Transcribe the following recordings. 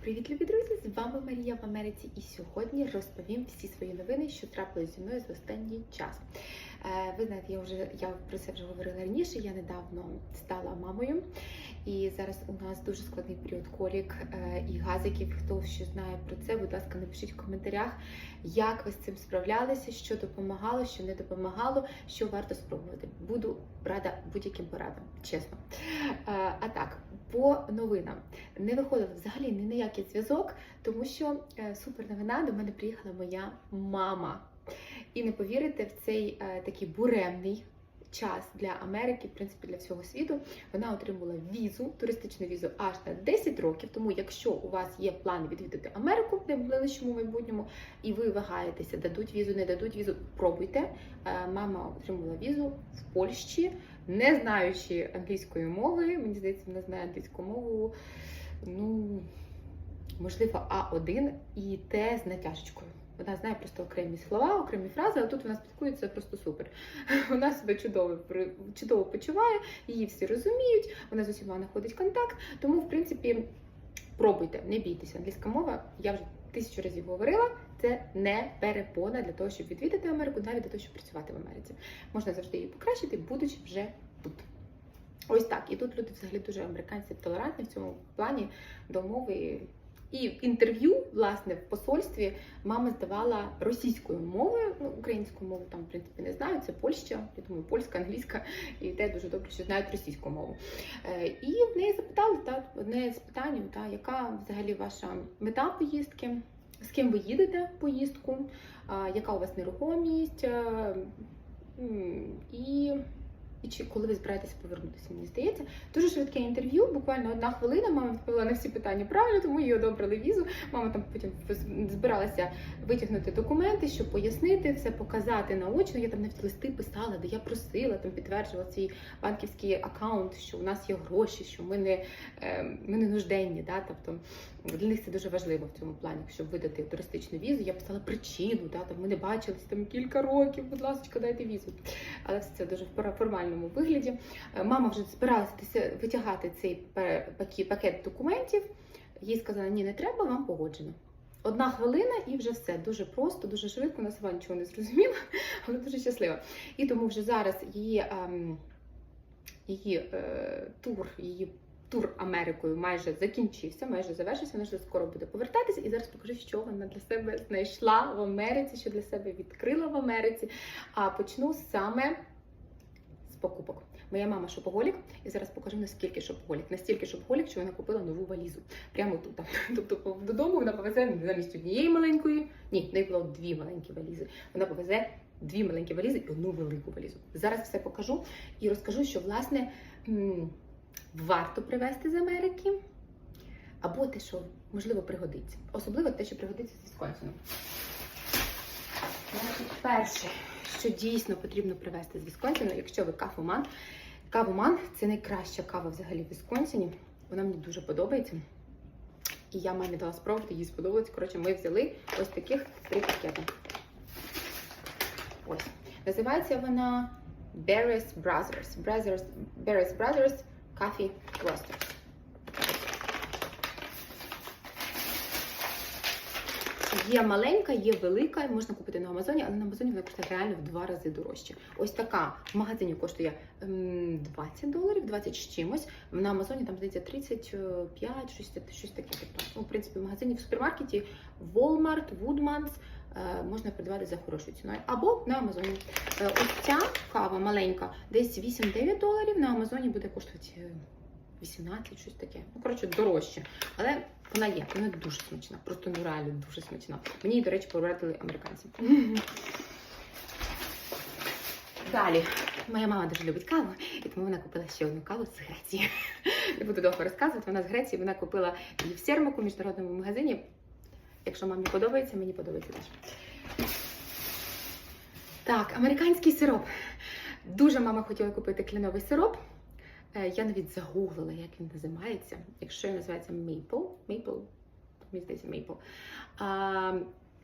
Привіт, любі друзі! З вами Марія в Америці, і сьогодні розповім всі свої новини, що трапились зі мною за останній час. Е, Ви знаєте, я вже я про це вже говорила раніше. Я недавно стала мамою, і зараз у нас дуже складний період колік е, і газиків. Хто що знає про це, будь ласка, напишіть в коментарях, як ви з цим справлялися, що допомагало, що не допомагало, що варто спробувати. Буду рада будь-яким порадам, чесно. Е, А так, по новинам не виходив взагалі ні на який зв'язок, тому що е, супер новина до мене приїхала моя мама. І не повірите, в цей е, такий буремний час для Америки, в принципі, для всього світу, вона отримала візу, туристичну візу аж на 10 років. Тому, якщо у вас є план відвідати Америку в найближчому майбутньому, і ви вагаєтеся, дадуть візу, не дадуть візу, пробуйте. Е, Мама отримала візу в Польщі, не знаючи англійської мови. Мені здається, вона знає англійську мову. Ну, можливо, А1 і Т з натяжечкою. Вона знає просто окремі слова, окремі фрази, а тут вона спілкується просто супер. Вона себе чудово чудово почуває, її всі розуміють, вона з усіма знаходить контакт. Тому, в принципі, пробуйте, не бійтеся. Англійська мова, я вже тисячу разів говорила, це не перепона для того, щоб відвідати Америку, навіть для того, щоб працювати в Америці. Можна завжди її покращити, будучи вже тут. Ось так. І тут люди взагалі дуже американці толерантні в цьому плані до мови. І в інтерв'ю, власне, в посольстві мама здавала російською мовою, ну, українську мову там, в принципі, не знаю, це Польща, я думаю, польська, англійська, і те дуже добре, що знають російську мову. Е, І в неї запитали та, одне з питань, та, яка взагалі ваша мета поїздки, з ким ви їдете в поїздку, яка у вас нерухомість, е, і і чи коли ви збираєтеся повернутися, мені здається. Дуже швидке інтерв'ю, буквально одна хвилина. Мама відповіла на всі питання правильно, тому їй одобрили візу. Мама там потім збиралася витягнути документи, щоб пояснити, все показати наочно. Я там навіть листи писала, де я просила, там підтверджувала свій банківський аккаунт, що у нас є гроші, що ми не, е, ми не нужденні. Да? Тобто для них це дуже важливо в цьому плані, щоб видати туристичну візу. Я писала причину, да? там ми не бачились там кілька років. Будь ласка, дайте візу. Але все це дуже в формальному вигляді. Е, Мама вже збиралася витягати цей пакет документів. Їй сказали, ні, не треба, вам погоджено. Одна хвилина і вже все. Дуже просто, дуже швидко. Вона сама нічого не зрозуміла, але дуже щаслива. І тому вже зараз її, ем, її е, тур, її тур Америкою майже закінчився, майже завершився. Вона вже скоро буде повертатися. І зараз покажу, що вона для себе знайшла в Америці, що для себе відкрила в Америці. А почну саме з покупок. Моя мама шопоголік, і зараз покажу наскільки шопоголік. Настільки шопоголік, що вона купила нову валізу. Прямо тут. Тобто додому вона повезе замість однієї маленької. Ні, неї було дві маленькі валізи. Вона повезе дві маленькі валізи і одну велику валізу. Зараз все покажу і розкажу, що власне варто привезти з Америки. Або те, що можливо пригодиться. Особливо те, що пригодиться з Вісконсіну. Значить, перше, що дійсно потрібно привезти з Вісконсіну, якщо ви кавоман. Кавоман це найкраща кава взагалі в Вісконсіні. Вона мені дуже подобається. І я мамі дала спробувати, їй сподобалось. Коротше, ми взяли ось таких три пакети. Ось. Називається вона Barris Brothers. Brothers Barris Brothers Coffee Roasters. Є маленька, є велика, можна купити на Амазоні, але на Амазоні вона коштує реально в два рази дорожче. Ось така в магазині коштує ем, 20 доларів, 20 з чимось. На Амазоні там здається 35, щось, щось таке. Тобто, ну, в принципі, в магазині в супермаркеті Walmart, Woodmans е, можна придбати за хорошою ціною. Або на Амазоні. Е, ось ця кава маленька, десь 8-9 доларів. На Амазоні буде коштувати е, 18, щось таке. Ну, коротше, дорожче. Але вона є, вона дуже смачна, просто ну реально дуже смачна. Мені, її, до речі, порадили американці. Далі, моя мама дуже любить каву, і тому вона купила ще одну каву з Греції. Не буду довго розказувати. Вона з Греції, вона купила її в Сермаку, в міжнародному магазині. Якщо мамі подобається, мені подобається теж. Так, американський сироп. Дуже мама хотіла купити кленовий сироп. Е, Я навіть загуглила, як він називається. Якщо він називається Maple, Maple, мені здається, Maple. А,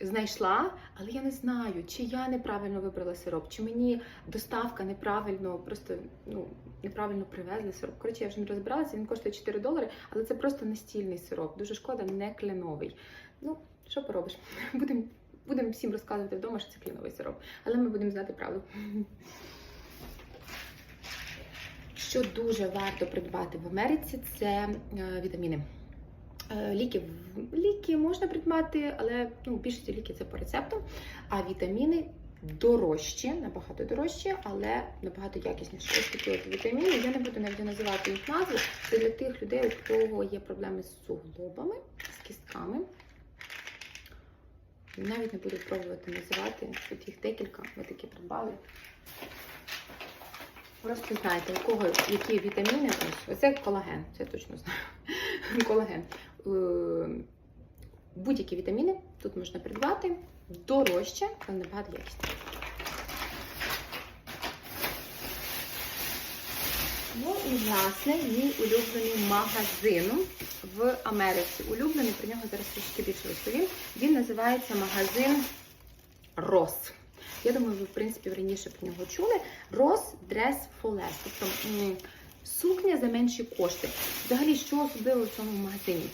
знайшла, але я не знаю, чи я неправильно вибрала сироп, чи мені доставка неправильно, просто ну, неправильно привезли сироп. Коротше, я вже не розбиралася, він коштує 4 долари, але це просто настільний сироп. Дуже шкода, не кляновий. Ну, що поробиш? Будемо будем всім розказувати вдома, що це кляновий сироп. Але ми будемо знати правду. Що дуже варто придбати в Америці, це е, вітаміни. Е, Ліки, ліки можна придбати, але ну, більшості ліки це по рецепту. А вітаміни дорожчі, набагато дорожчі, але набагато якісніші. Ось такі от вітаміни. Я не буду навіть називати їх назву. Це для тих людей, у кого є проблеми з суглобами, з кістками. Навіть не буду пробувати називати. Тут їх декілька, ми такі придбали. Просто знаєте, у кого які вітаміни. Оце колаген, це точно знаю. Колаген. Е, Будь-які вітаміни тут можна придбати дорожче, але набагато якісніше. Ну і мій улюблений магазин в Америці. Улюблений, про нього зараз трішки більше розповім. Він називається магазин Рос. Я думаю, ви, в принципі, раніше про нього чули. Рос Dress for Less. Тобто сукня за менші кошти. Взагалі, що особливо в цьому магазині?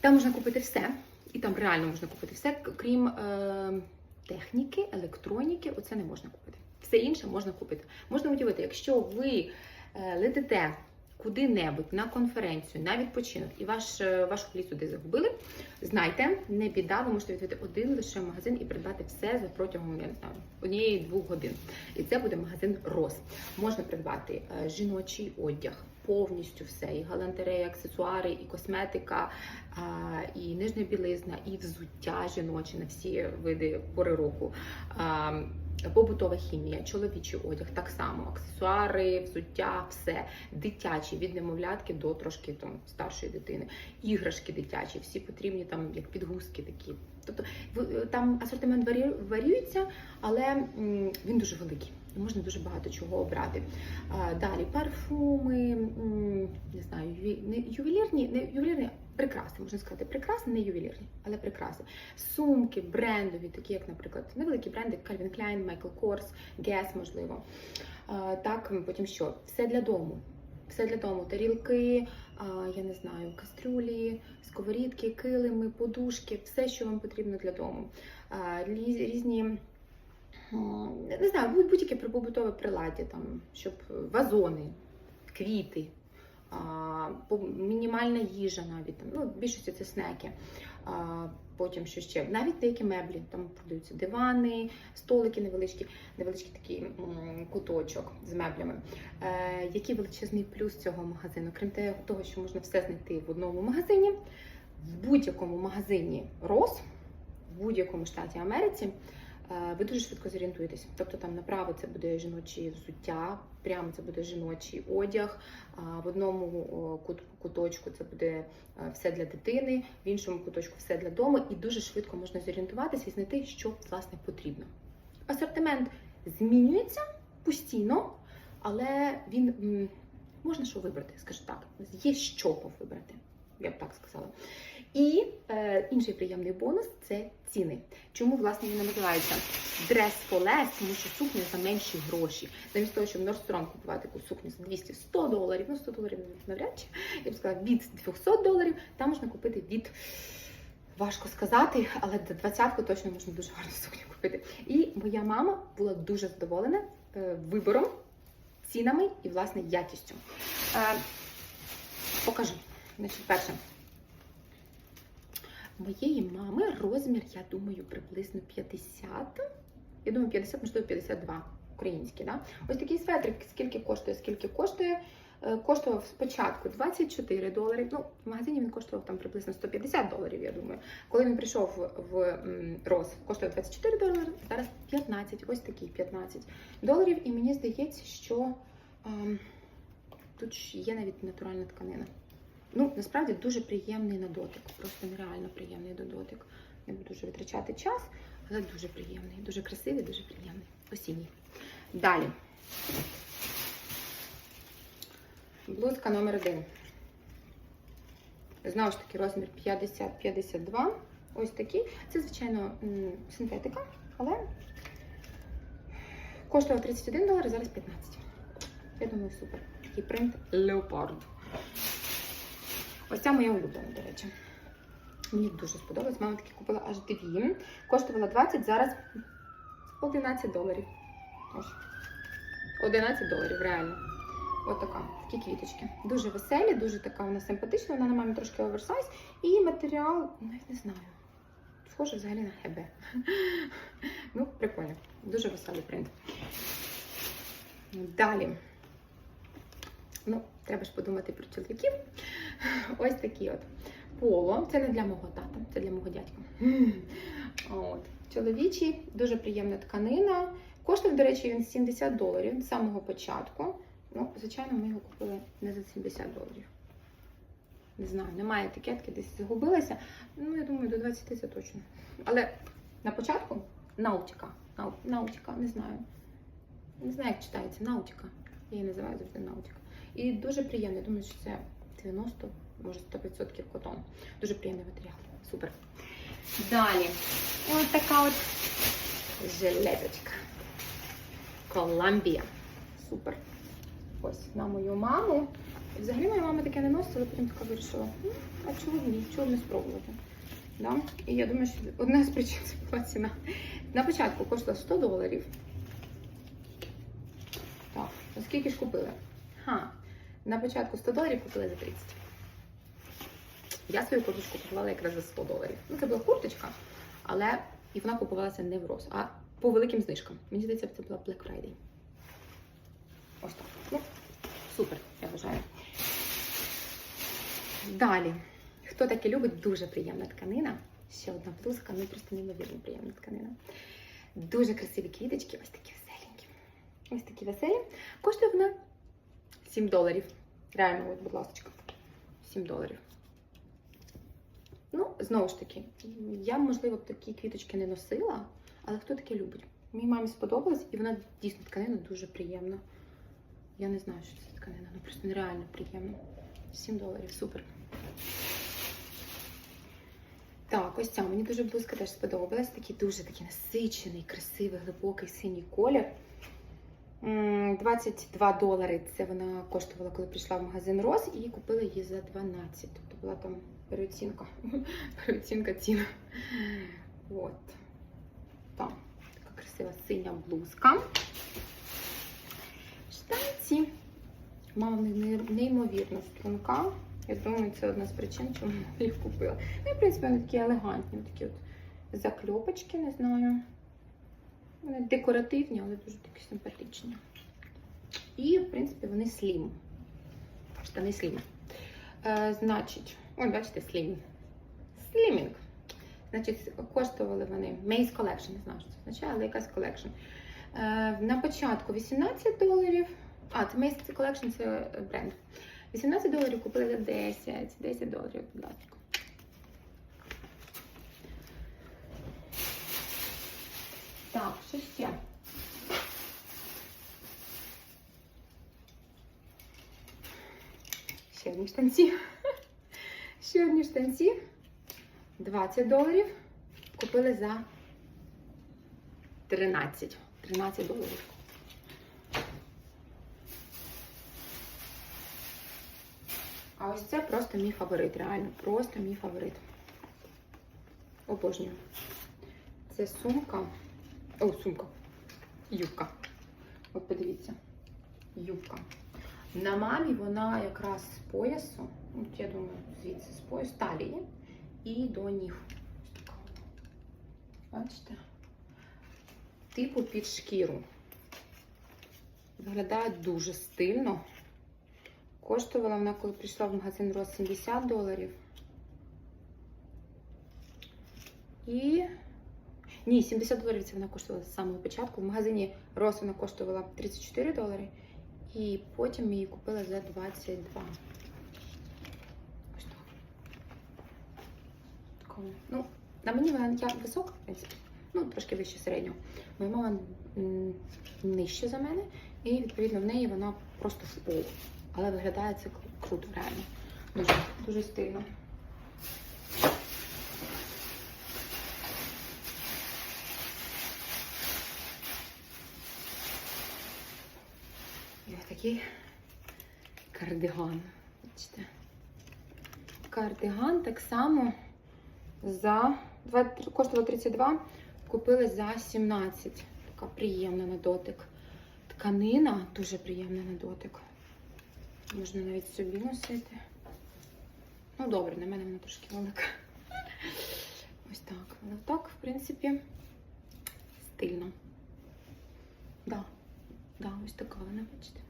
Там можна купити все, і там реально можна купити все, крім е, техніки, електроніки, оце не можна купити. Все інше можна купити. Можна удивити, якщо ви летите куди-небудь на конференцію, на відпочинок, і ваш, е, вашу лісу десь загубили, знайте, не біда, ви можете відвідати один лише магазин і придбати все за протягом не знаю, однієї-двох годин. І це буде магазин Рос. Можна придбати е, жіночий одяг. Повністю все, і галантерея, аксесуари, і косметика, і нижня білизна, і взуття жіночі на всі види пори року. Побутова хімія, чоловічий одяг, так само, аксесуари, взуття, все дитячі від немовлятки до трошки там старшої дитини, іграшки дитячі, всі потрібні там як підгузки такі. Тобто в- там асортимент варі- варіюється, але він дуже великий. Можна дуже багато чого обрати. Далі парфуми, не знаю, ювелірні, не ювелірні, прикраси, можна сказати, прикраси, не ювелірні, але прикраси. Сумки, брендові, такі як, наприклад, невеликі бренди Calvin Klein, Michael Kors, Guess, можливо. Так, потім що? Все для дому. Все для дому. Тарілки, я не знаю, кастрюлі, сковорідки, килими, подушки, все, що вам потрібно для дому. Різні не знаю, будь- будь-яке побутове приладдя, там, щоб вазони, квіти, мінімальна їжа навіть там, ну, більшості це снеки. Потім що ще, навіть деякі меблі, там продаються дивани, столики невеличкі, невеличкий такий куточок з меблями. Е, який величезний плюс цього магазину? Крім того, що можна все знайти в одному магазині, в будь-якому магазині Рос, в будь-якому штаті Америці. Е, Ви дуже швидко зорієнтуєтесь. Тобто там направо це буде жіночі взуття, прямо це буде жіночий одяг. В одному куточку це буде е, все для дитини, в іншому куточку все для дому, і дуже швидко можна зорієнтуватися і знайти, що власне потрібно. Асортимент змінюється постійно, але він можна що вибрати, скажу так. Є з чого вибрати, я б так сказала. І е, інший приємний бонус це ціни. Чому власне він називається Dress for тому що сукня за менші гроші. Замість того, щоб Nordstrom купувати таку сукню за 200-100 доларів, ну 100 доларів навряд чи, я б сказала, від 200 доларів, там можна купити від. Важко сказати, але до 20-ку точно можна дуже гарну сукню купити. І моя мама була дуже задоволена е, вибором, цінами і, власне, якістю. Е, покажу. Значить, перше. Моєї мами розмір, я думаю, приблизно 50. Я думаю, 50, можливо, 52 українські. Да? Ось такий светрик, скільки коштує, скільки коштує. Е, Коштував спочатку 24 долари. Ну, в магазині він коштував там приблизно 150 доларів, я думаю. Коли він прийшов в, в м, Рос, коштує 24 долари, зараз 15, ось такий 15 доларів. І мені здається, що ем, тут є навіть натуральна тканина. Ну, насправді дуже приємний на дотик. Просто нереально приємний до дотик. Не буду вже витрачати час, але дуже приємний, дуже красивий, дуже приємний. Осінній. Далі. Блузка номер один. Знову ж таки, розмір 50-52. Ось такі. Це, звичайно, синтетика, але коштувала 31 долар, зараз 15. Я думаю, супер. Такий принт леопард. Ось ця моя улюблена, до речі. Мені дуже сподобалось. Мама таки купила аж дві. Коштувала 20, зараз 11 доларів. Ось. 11 доларів, реально. От така, такі квіточки. Дуже веселі, дуже така вона симпатична, вона на мамі трошки оверсайз. І матеріал, навіть не знаю. Схоже взагалі на ХБ. ну, прикольно. Дуже веселий принт. Далі. Ну, треба ж подумати про чоловіків. Ось такі от. Поло. Це не для мого тата, це для мого дядька. От. Чоловічий, дуже приємна тканина. Коштує, до речі, він 70 доларів з самого початку. Ну, звичайно, ми його купили не за 70 доларів. Не знаю, немає етикетки, десь загубилася. Ну, я думаю, до 20 це точно. Але на початку наутіка. Нау- Наутіка, не знаю. Не знаю, як читається, наутіка. Я її називаю завжди наутіка. І дуже приємно. Я думаю, що це 90, може 100% котон. Дуже приємний матеріал. Супер. Далі. Ось така от жилеточка. Коламбія. Супер. Ось на мою маму. І Взагалі моя мама таке не носила, потім така вирішила, «Ну, а чого ні, чого не спробувати. Да? І я думаю, що одна з причин це була ціна. На початку коштувала 100 доларів. Так, а скільки ж купили? Ха, на початку 100 доларів купили за 30. Я свою курточку купувала якраз за 100 доларів. Ну, це була курточка, але і вона купувалася не в роз, а по великим знижкам. Мені здається, це була Black Friday. Ось так. Ну, супер, я вважаю. Далі. Хто таке любить, дуже приємна тканина. Ще одна блузка, ну просто неймовірно приємна тканина. Дуже красиві квіточки, ось такі веселенькі. Ось такі веселі. Коштує вона 7 доларів. Реально, от, будь ласка, 7 доларів. Ну, знову ж таки, я, можливо, такі квіточки не носила, але хто таке любить? Моїй мамі сподобалось, і вона дійсно тканина дуже приємна. Я не знаю, що це тканина, ну просто нереально приємно. 7 доларів, супер. Так, ось ця мені дуже блузка теж сподобалась. Такий дуже такий насичений, красивий, глибокий синій колір. М, 22 долари це вона коштувала, коли прийшла в магазин Роз, і купила її за 12. Тобто була там переоцінка. переоцінка цін. От. Так, така красива синя блузка. Штанці. Мама в них неймовірно струнка. Я думаю, це одна з причин, чому я їх купила. Ну і, в принципі, вони такі елегантні, такі от закльопочки, не знаю. Вони декоративні, але дуже такі симпатичні. І, в принципі, вони слім. Штани слім. Е, значить, ось бачите, слім. Слімінг. Значить, коштували вони Maze Collection, не знаю, що це означає, але якась колекшн. Е, на початку 18 доларів. А, це Maze Collection це бренд. 18 доларів купили за 10. 10 доларів, будь ласка. Так, що ще? Ще одні штанці. Ще одні штанці. 20 доларів. Купили за 13. 13 доларів. А ось це просто мій фаворит, реально, просто мій фаворит. Обожнюю. Це сумка. О, сумка. Юбка. От подивіться. Юбка. На мамі вона якраз з поясу. От я думаю, звідси з поясу талії і до ніг. Бачите? Типу під шкіру. Виглядає дуже стильно. Коштувала вона, коли прийшла в магазин Рос 70 доларів. І. Ні, 70 доларів це вона коштувала з самого початку. В магазині Рос вона коштувала 34 долари. І потім її купила за 22. Ось так. Ну, на мені вона я висока, в принципі. Ну, трошки вище середнього. Моя мама нижче за мене, і відповідно в неї вона просто в пол. Але виглядає це круто, реально. Дуже, дуже стильно. Такий кардиган. Бачите? Кардиган так само за 20 коштував 32, купили за 17. Така приємна на дотик. Тканина дуже приємна на дотик. Можна навіть собі носити. Ну, добре, на мене вона трошки велика. Ось так. Але так, в принципі, стильно. Да. Да, ось така вона, бачите.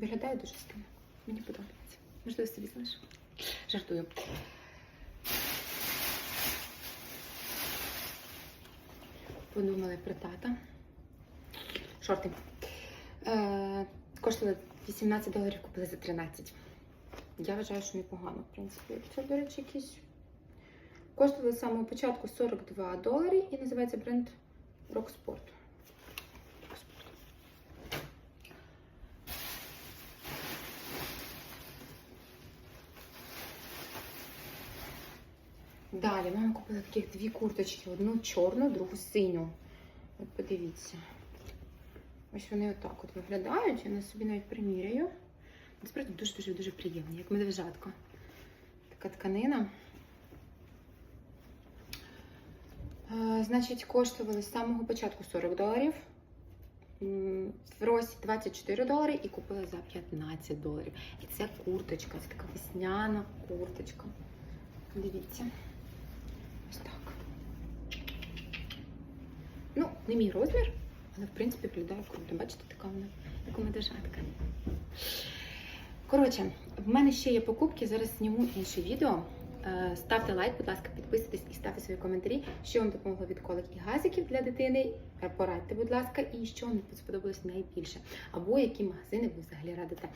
Виглядає дуже стильно. Мені подобається. Можливо, собі залишу. Жартую. Подумали про тата. Шорти. Е, коштували 18 доларів, купили за 13. Я вважаю, що непогано, в принципі. Це, до речі, якісь. Коштували з самого початку 42 долари і називається бренд Rocksport. Rocksport. Далі мама купила таких дві курточки: одну чорну, другу синю. От подивіться. Ось вони отак от виглядають. Я на собі навіть приміряю. Насправді дуже-дуже дуже приємні, як медвежатка. Така тканина. Е, Значить, коштували з самого початку 40 доларів. В Росі 24 долари і купила за 15 доларів. І це курточка, це така весняна курточка. Дивіться. Ось так. Ну, не мій розмір, але в принципі виглядає круто. Бачите, така вона, як медвежатка. Коротше, в мене ще є покупки. Зараз зніму інше відео. Е, Ставте лайк, будь ласка, підписуйтесь і ставте свої коментарі, що вам допомогло від колик і газиків для дитини. Е, Порадьте, будь ласка, і що вам сподобалось найбільше. Або які магазини ви взагалі радите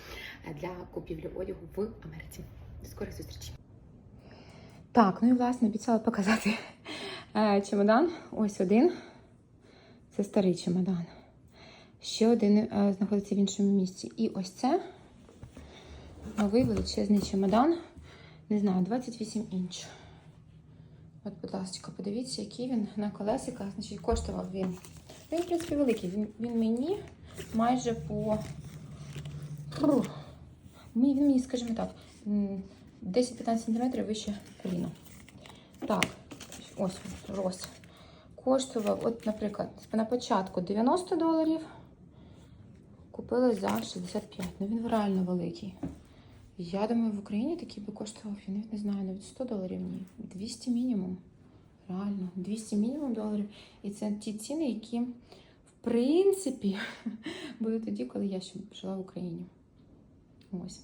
е, для купівлі одягу в Америці. До скорих зустрічей! Так, ну і власне обіцяла показати чемодан. Ось один. Це старий чемодан. Ще один е, знаходиться в іншому місці. І ось це новий величезний чемодан. Не знаю, 28 інч. От, будь ласка, подивіться, який він на колесиках. Значить, коштував він. Він, в принципі, великий. Він, він мені майже по. Він мені, скажімо так, 10-15 см вище коліна. Так, ось він, Рось. Коштував, от, наприклад, на початку 90 доларів. Купили за 65. Ну він реально великий. Я думаю, в Україні такий би коштував, я навіть не знаю, навіть 100 доларів ні. 200 мінімум. Реально, 200 мінімум доларів. І це ті ціни, які, в принципі, були тоді, коли я ще жила в Україні. Ось.